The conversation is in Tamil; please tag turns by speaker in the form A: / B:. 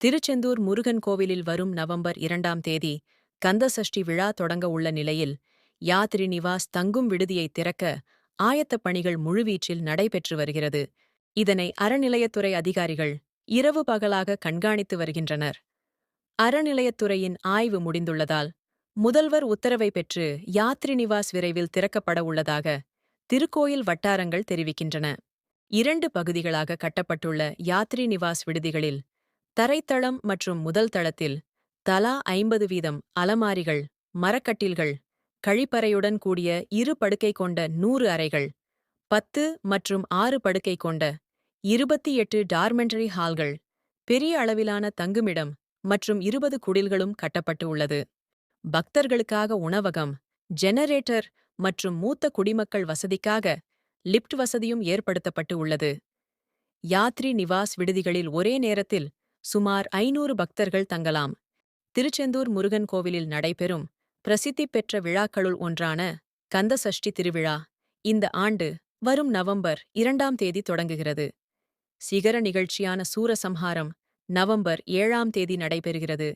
A: திருச்செந்தூர் முருகன் கோவிலில் வரும் நவம்பர் இரண்டாம் தேதி கந்தசஷ்டி விழா தொடங்க உள்ள நிலையில் யாத்ரி நிவாஸ் தங்கும் விடுதியை திறக்க ஆயத்தப் பணிகள் முழுவீச்சில் நடைபெற்று வருகிறது. இதனை அறநிலையத்துறை அதிகாரிகள் இரவு பகலாக கண்காணித்து வருகின்றனர். அறநிலையத்துறையின் ஆய்வு முடிந்துள்ளதால் முதல்வர் உத்தரவை பெற்று யாத்ரி நிவாஸ் விரைவில் திறக்கப்பட உள்ளதாக திருக்கோயில் வட்டாரங்கள் தெரிவிக்கின்றன. இரண்டு பகுதிகளாக கட்டப்பட்டுள்ள யாத்ரி நிவாஸ் விடுதிகளில் தரைத்தளம் மற்றும் முதல் தளத்தில் தலா ஐம்பது வீதம் அலமாரிகள் மரக்கட்டில்கள் கழிப்பறையுடன் கூடிய இரு படுக்கை கொண்ட நூறு அறைகள் பத்து மற்றும் ஆறு படுக்கை கொண்ட இருபத்தி எட்டு டார்மெண்டரி ஹால்கள் பெரிய அளவிலான தங்குமிடம் மற்றும் இருபது குடில்களும் கட்டப்பட்டு உள்ளது. பக்தர்களுக்காக உணவகம் ஜெனரேட்டர் மற்றும் மூத்த குடிமக்கள் வசதிக்காக லிப்ட் வசதியும் ஏற்படுத்தப்பட்டு உள்ளது. யாத்ரி நிவாஸ் விடுதிகளில் ஒரே நேரத்தில் சுமார் ஐநூறு பக்தர்கள் தங்கலாம். திருச்செந்தூர் முருகன் கோவிலில் நடைபெறும் பிரசித்தி பெற்ற விழாக்களுள் ஒன்றான கந்தசஷ்டி திருவிழா இந்த ஆண்டு வரும் நவம்பர் இரண்டாம் தேதி தொடங்குகிறது. சிகர நிகழ்ச்சியான சூரசம்ஹாரம் நவம்பர் ஏழாம் தேதி நடைபெறுகிறது.